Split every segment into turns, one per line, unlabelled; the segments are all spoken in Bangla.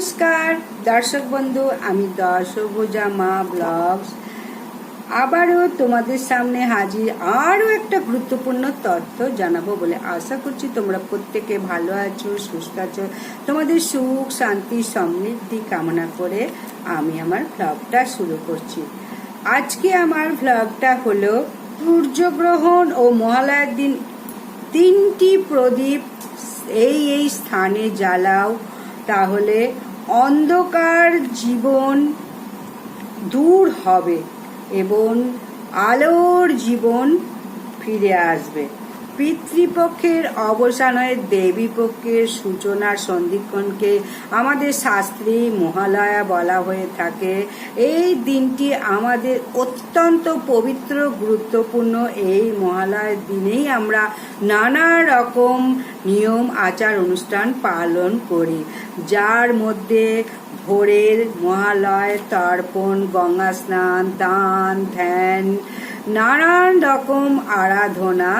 নমস্কার, দর্শক বন্ধু, আমি দর্শভুজা মা ব্লগস। আবারও তোমাদের সামনে হাজির আরও একটা গুরুত্বপূর্ণ তথ্য জানাব বলে আশা করছি তোমরা প্রত্যেকে ভালো আছো, সুস্থ আছো। তোমাদের সুখ, শান্তি, সমৃদ্ধি কামনা করে আমি আমার ভ্লগটা শুরু করছি। আজকে আমার ভ্লগটা হলো সূর্যগ্রহণ ও মহালয়ার দিন। তিনটি প্রদীপ এই এই স্থানে জ্বালাও, তাহলে অন্ধকার জীবন দূর হবে এবং আলোর জীবন ফিরে আসবে। পিতৃপক্ষের অবসান হয়ে দেবী পক্ষের সূচনার সন্ধিক্ষণকে আমাদের শাস্ত্রী মহালয়া বলা হয়ে থাকে। এই দিনটি আমাদের অত্যন্ত পবিত্র, গুরুত্বপূর্ণ। এই মহালয়ার দিনেই আমরা নানা রকম নিয়ম, আচার, অনুষ্ঠান পালন করি। যার মধ্যে ভোরের মহালয় তর্পণ, গঙ্গা স্নান, দান, ধ্যান, নানান রকম আরাধনা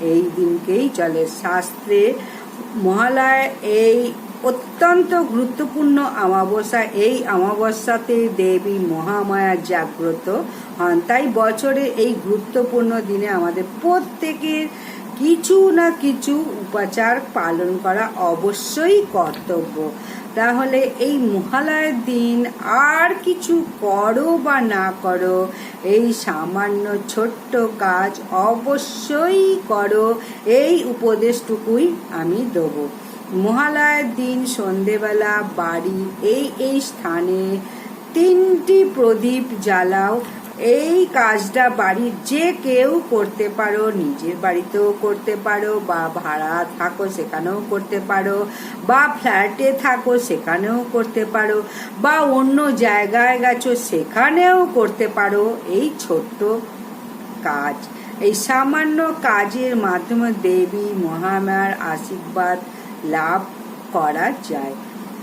এই দিনকেই চলে। শাস্ত্রে মহালয় এই অত্যন্ত গুরুত্বপূর্ণ অমাবস্যা, এই অমাবস্যাতে দেবী মহামায়া জাগ্রত হন। তাই বছরে এই গুরুত্বপূর্ণ দিনে আমাদের প্রত্যেকের কিছু না কিছু উপাচার পালন করা অবশ্যই কর্তব্য। তাহলে এই মহালয়ের দিন আর কিছু করো বা না করো, এই সামান্য ছোট্ট কাজ অবশ্যই করো, এই উপদেশটুকুই আমি দেবো। মহালয়ের দিন সন্ধেবেলা বাড়ি এই এই স্থানে তিনটি প্রদীপ জ্বালাও এই কাজটা বাড়ির যে কেউ করতে পারো, নিজের বাড়িতেও করতে পারো, বা ভাড়া থাকো সেখানেও করতে পারো, বা ফ্ল্যাটে থাকো সেখানেও করতে পারো, বা অন্য জায়গায় গেছো সেখানেও করতে পারো। এই ছোট্ট কাজ, এই সামান্য কাজের মাধ্যমে দেবী মহামার আশীর্বাদ লাভ করা যায়।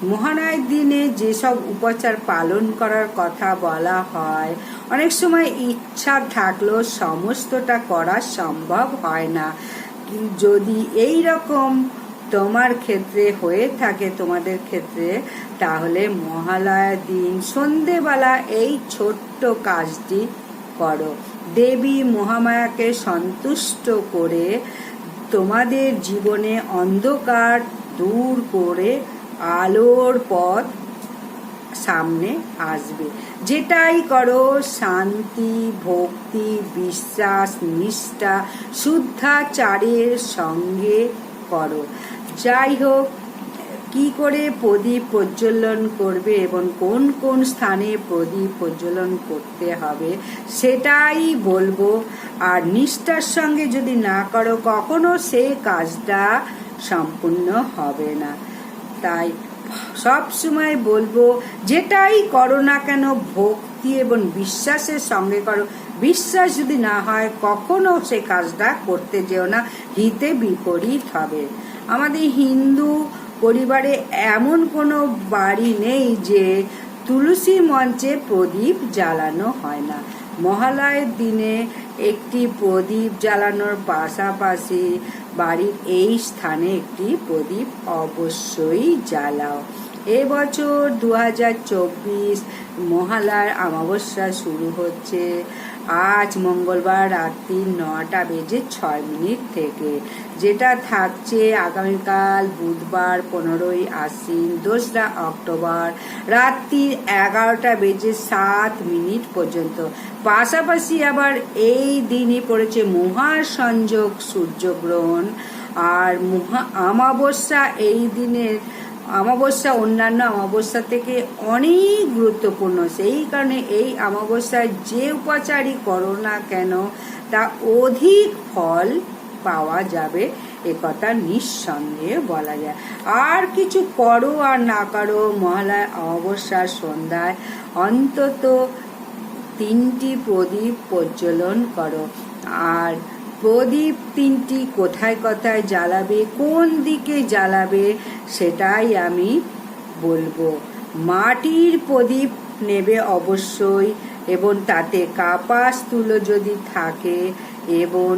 মহালয়ের দিনে যেসব উপাচার পালন করার কথা বলা হয়, অনেক সময় ইচ্ছা থাকলেও সমস্তটা করা সম্ভব হয় না। যদি এই রকম তোমার ক্ষেত্রে হয়ে থাকে, তোমাদের ক্ষেত্রে, তাহলে মহালয়ার দিন সন্ধেবেলা এই ছোট্ট কাজটি করো। দেবী মহামায়াকে সন্তুষ্ট করে তোমাদের জীবনে অন্ধকার দূর করে আলোর পথ সামনে আসবে। যেটাই করো, শান্তি, ভক্তি, বিশ্বাস, নিষ্ঠা, শুদ্ধাচারের সঙ্গে করো। যাই হোক, কি করে প্রদীপ প্রজ্বলন করবে এবং কোন কোন স্থানে প্রদীপ প্রজ্বলন করতে হবে, সেটাই বলব। আর নিষ্ঠার সঙ্গে যদি না করো, কখনো সে কাজটা সম্পূর্ণ হবে না। তাই সব সময় বলব, যেটাই করো না কেন, ভক্তি এবং বিশ্বাসের সঙ্গে করো। বিশ্বাস যদি না হয়, কখনো সে কাজটা করতে যেও না, হিতে বিপরীত হবে। আমাদের হিন্দু পরিবারে এমন কোনো বাড়ি নেই যে তুলসী মঞ্চে প্রদীপ জ্বালানো হয় না। মহালয়ের দিনে একটি প্রদীপ জ্বালানোর পাশাপাশি বাড়ির এই স্থানে একটি প্রদীপ অবশ্যই জ্বালাও। এবছর দু হাজার চব্বিশ মহালয়ার অমাবস্যা শুরু হচ্ছে। আজ মঙ্গলবার রাত্রি নটা বেজে ছয় মিনিট থেকে। যেটা থাকছে আগামীকাল বুধবার পনেরোই আশ্বিন, দোসরা অক্টোবর, রাত্রি এগারোটা বেজে সাত মিনিট পর্যন্ত। পাশাপাশি আবার এই দিনই পড়েছে মহাসংযোগ সূর্যগ্রহণ। আর মহা অমাবস্যা এই দিনের অমাবস্যা অন্যান্য অমাবস্যা থেকে অনেক গুরুত্বপূর্ণ। সেই কারণে এই অমাবস্যায় যে উপাচারই করো না কেন, তা অধিক ফল পাওয়া যাবে একথা নিঃসন্দেহে বলা যায়। আর কিছু করো আর না করো, মহালয় অমাবস্যার সন্ধ্যায় অন্তত তিনটি প্রদীপ প্রজ্বলন করো। আর প্রদীপ তিনটি কোথায় কোথায় জ্বালাবে, কোন দিকে জ্বালাবে, সেটাই আমি বলব। মাটির প্রদীপ নেবে অবশ্যই এবং তাতে কাপাস তুলো যদি থাকে এবং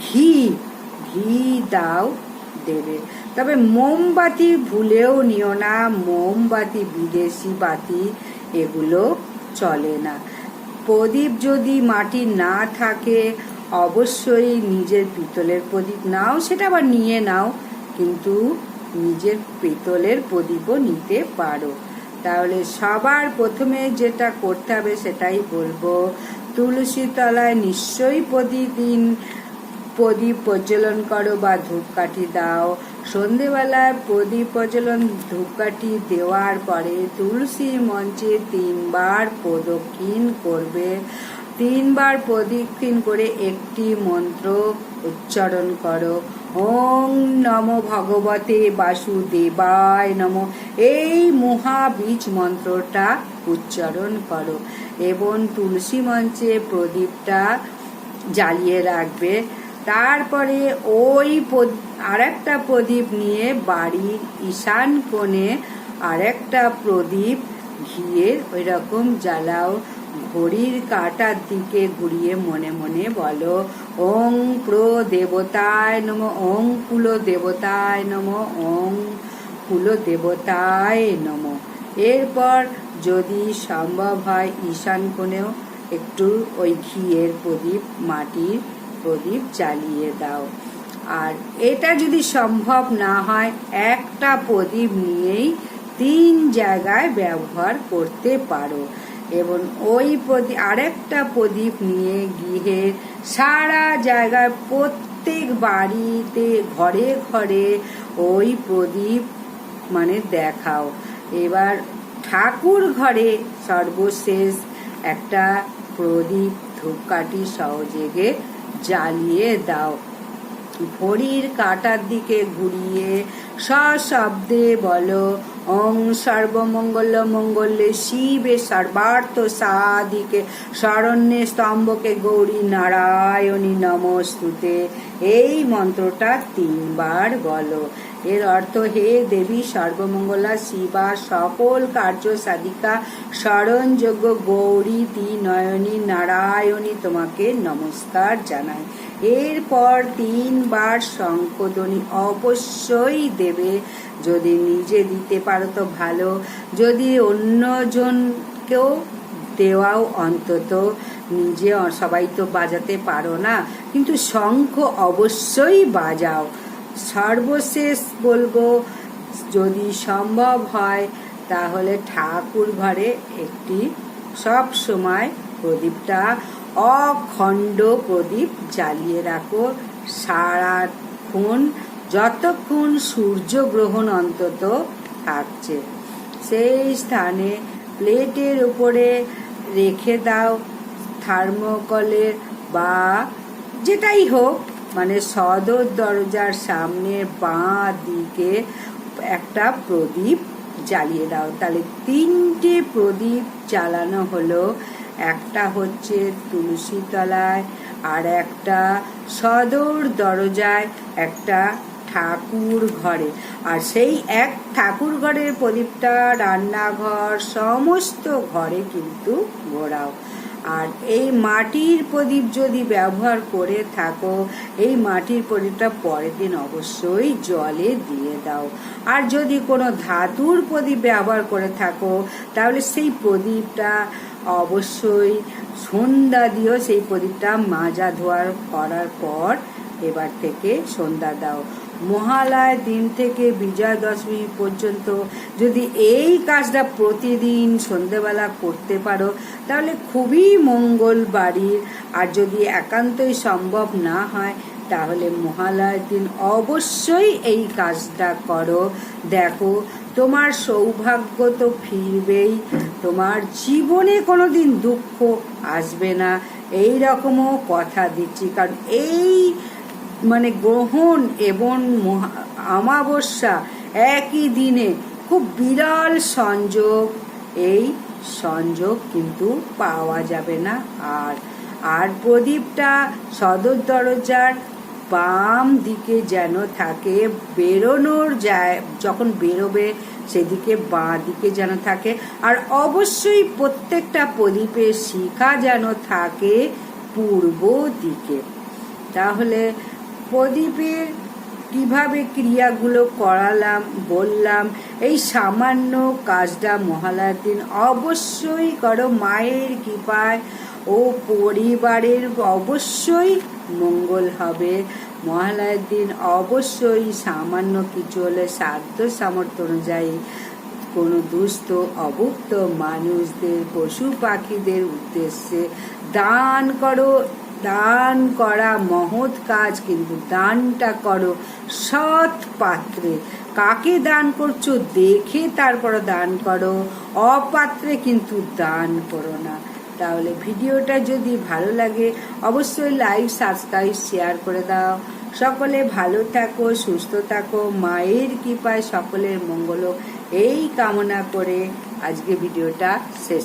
ঘি ঘি দাও দেবে। তবে মোমবাতি ভুলেও নিও না, মোমবাতি বিদেশি বাতি, এগুলো চলে না। প্রদীপ যদি মাটি না থাকে অবশ্যই নিজের পিতলের প্রদীপ নাও, সেটা আবার নিয়ে নাও, কিন্তু নিজের পিতলের প্রদীপও নিতে পারো। তাহলে সবার প্রথমে যেটা করতে হবে সেটাই বলব, তুলসী তলায় নিশ্চয়ই প্রতিদিন প্রদীপ প্রজ্বলন করো বা ধূপকাঠি দাও। সন্ধেবেলায় প্রদীপ প্রজ্বলন, ধূপকাঠি দেওয়ার পরে তুলসী মঞ্চে তিনবার প্রদক্ষিণ করবে। তিনবার প্রদক্ষিণ করে একটি মন্ত্র উচ্চারণ করো। ওং নম ভগবতে বাসুদেবায় নম। এই মহাবীজ মন্ত্রটা উচ্চারণ করো এবং তুলসী মঞ্চে প্রদীপটা জ্বালিয়ে রাখবে। তারপরে ওই আরেকটা প্রদীপ নিয়ে বাড়ির ঈশান কোণে আরেকটা প্রদীপ ঘিয়ে ওই রকম জ্বালাও। ঘড়ির কাটার দিকে ঘুরিয়ে মনে মনে বলো, ওং প্র দেবতায় নম, ওং কুল দেবতায় নম, ওং কুল দেবতায় নম। এরপর যদি সম্ভব হয় ঈশান কোণেও, একটু ওই ঘিয়ের প্রদীপ, মাটির প্রদীপ জ্বালিয়ে দাও। আর এটা যদি সম্ভব না হয়, একটা প্রদীপ নিয়েই তিন জায়গায় ব্যবহার করতে পারো। এবং ওই প্রদীপ আরেকটা প্রদীপ নিয়ে গৃহের সারা জায়গায় প্রত্যেক বাড়িতে ঘরে ঘরে ওই প্রদীপ মানে দেখাও। এবার ঠাকুর ঘরে সর্বশেষ একটা প্রদীপ ধূপকাঠি সহযোগে জ্বালিয়ে দাও। ঘড়ির কাটার দিকে ঘুরিয়ে সশব্দে বলো। ওং সর্বমঙ্গল মঙ্গলে শিবে সর্বার্থ সাধিকে, শরণ্যে স্তম্ভকে গৌরী নারায়ণী নমস্তুতে। এই মন্ত্রটা তিনবার বলো। এর অর্থ, হে দেবী, সর্বমঙ্গলা, শিবা, সকল কার্য সাধিকা স্মরণযোগ্য গৌরী নয়নী নারায়ণী তোমাকে নমস্কার জানাই। এরপর তিনবার শঙ্কধ্বনি অবশ্যই দেবে। যদি নিজে দিতে পারো তো ভালো, যদি অন্যজনকেও দেওয়াও অন্তত। নিজে সবাই তো বাজাতে পারো না, কিন্তু শঙ্খ অবশ্যই বাজাও। সর্বশেষ বলব, যদি সম্ভব হয়, তাহলে ঠাকুর ঘরে একটি সব সময় প্রদীপটা অখণ্ড প্রদীপ জ্বালিয়ে রাখো সারাক্ষণ যতক্ষণ সূর্যগ্রহণ অন্তত থাকছে, সেই স্থানে প্লেটের উপরে রেখে দাও থার্মোকলের বা যেটাই হোক মানে সদর দরজার সামনে বাঁ দিকে একটা প্রদীপ জ্বালিয়ে দাও। তাহলে তিনটে প্রদীপ জ্বালানো হলো একটা হচ্ছে তুলসী তলায় আর একটা সদর দরজায় একটা ঠাকুর ঘরে। আর সেই এক ঠাকুর ঘরের প্রদীপটা, রান্নাঘর, সমস্ত ঘরে কিন্তু ঘোরাও আর এই মাটির প্রদীপ যদি ব্যবহার করে থাকো, এই মাটির প্রদীপটা পরের দিন অবশ্যই জলে দিয়ে দাও। আর যদি কোনো ধাতুর প্রদীপ ব্যবহার করে থাকো, তাহলে সেই প্রদীপটা অবশ্যই সন্ধ্যা দিও, সেই প্রদীপটা মাজা ধোয়ার করার পর এবার থেকে সন্ধ্যা দাও। মহালয় দিন থেকে বিজয়া দশমী পর্যন্ত যদি এই কাজটা প্রতিদিন সন্ধেবেলা করতে পারো, তাহলে খুবই মঙ্গল বাড়ির। আর যদি একান্তই সম্ভব না হয়, তাহলে মহালয়ের দিন অবশ্যই এই কাজটা করো। দেখো, তোমার সৌভাগ্য তো ফিরবেই, তোমার জীবনে কোনো দিন দুঃখ আসবে না। এই রকমও কথা দিচ্ছি, কারণ এই মানে গ্রহণ এবং অমাবস্যা একই দিনে খুব বিরল সংযোগ। এই সংযোগ কিন্তু পাওয়া যাবে না। আর আর প্রদীপটা সদর দরজার বাম দিকে যেন থাকে, বেরোনোর যায়, যখন বেরোবে সেদিকে বাঁ দিকে যেন থাকে। আর অবশ্যই প্রত্যেকটা প্রদীপের শিখা যেন থাকে পূর্ব দিকে। তাহলে প্রদীপের কীভাবে ক্রিয়াগুলো করালাম, বললাম, এই সামান্য কাজটা মহালয়ার দিন অবশ্যই করো, মায়ের কৃপায় ও পরিবারের অবশ্যই মঙ্গল হবে। মহালয়ার দিন অবশ্যই সামান্য কিছু হলে সাধ্য সামর্থ্য অনুযায়ী কোনো দুস্থ, অভুক্ত মানুষদের, পশু পাখিদের উদ্দেশ্যে দান করো দান করা মহৎ কাজ, কিন্তু দানটা করো সৎ পাত্রে। কাকে দান করছ? দেখে তারপর দান করো। অপাত্রে কিন্তু দান করো না। তাহলে ভিডিওটা যদি ভালো লাগে, অবশ্যই লাইক সাবস্ক্রাইব শেয়ার করে দাও। সকলে ভালো থাকো, সুস্থ থাকো। মায়ের কৃপায় সকলের মঙ্গল এই কামনা করে আজকে ভিডিওটা শেষ